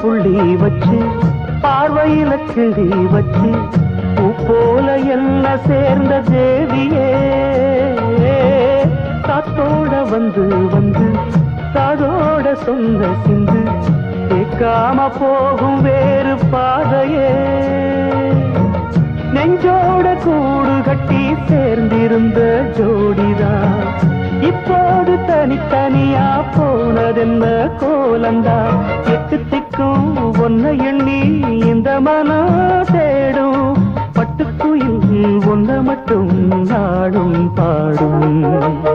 புள்ளி வச்சு பார்வையில கிளி வச்சு போல என்ன சேர்ந்த தேவியே. காத்தோட வந்து வந்து காதோட சொந்த சிந்து கேட்காம போகும் வேறு பாதையே. நெஞ்சோட கூடு கட்டி சேர்ந்து தனித்தனியா போனதென்ன கோலந்தா. எட்டு திக்கும் ஒன்ன எண்ணி இந்த மனம் தேடும். பட்டுக்குயில் ஒன்ன மட்டும் நாடும் பாடும்.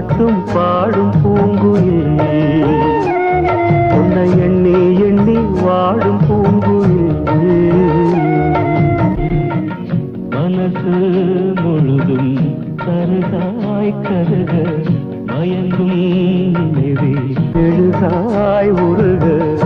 காற்றும் பாடும் பூங்குயில். உன்னை எண்ணி எண்ணி வாடும் பூங்குயில். மனசு முழுதும் கருதாய் கருக மயங்கும் நெறி எழுகாய் உருக.